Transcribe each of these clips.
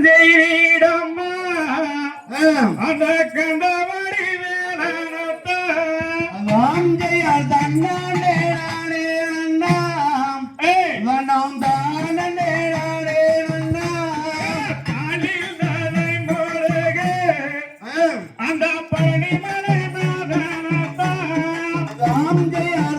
செய்தீடம்மா கண்டவரி வேலையால் தன்னாண்டே நானே அண்ணாம். வண்ணம் தானே நானே அண்ணா காலில் தானே போடுக அந்த பழனி மலை ராம் ஜெயார்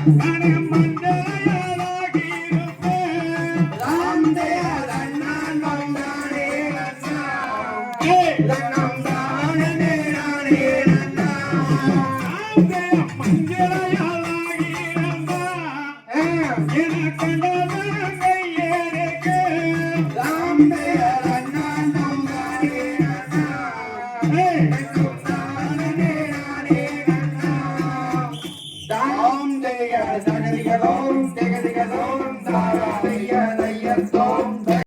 Hey! Thank you.